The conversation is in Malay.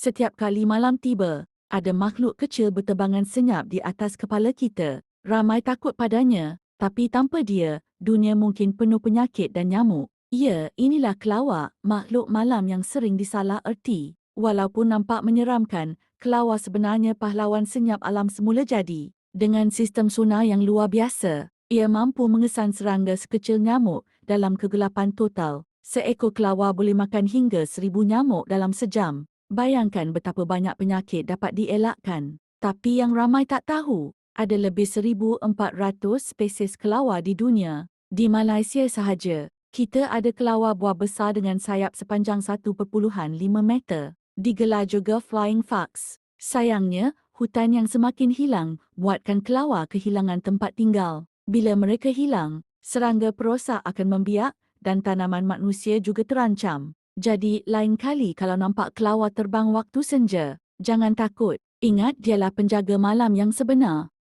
Setiap kali malam tiba, ada makhluk kecil berterbangan senyap di atas kepala kita. Ramai takut padanya, tapi tanpa dia, dunia mungkin penuh penyakit dan nyamuk. Ya, inilah kelawar, makhluk malam yang sering disalah erti. Walaupun nampak menyeramkan, kelawar sebenarnya pahlawan senyap alam semula jadi. Dengan sistem sonar yang luar biasa, ia mampu mengesan serangga sekecil nyamuk dalam kegelapan total. Seekor kelawar boleh makan hingga seribu nyamuk dalam sejam. Bayangkan betapa banyak penyakit dapat dielakkan. Tapi yang ramai tak tahu, ada lebih 1,400 spesies kelawar di dunia. Di Malaysia sahaja, kita ada kelawar buah besar dengan sayap sepanjang 1.5 meter. Digelar juga Flying Fox. Sayangnya, hutan yang semakin hilang buatkan kelawar kehilangan tempat tinggal. Bila mereka hilang, serangga perosak akan membiak dan tanaman manusia juga terancam. Jadi, lain kali kalau nampak kelawar terbang waktu senja, jangan takut. Ingat dialah penjaga malam yang sebenar.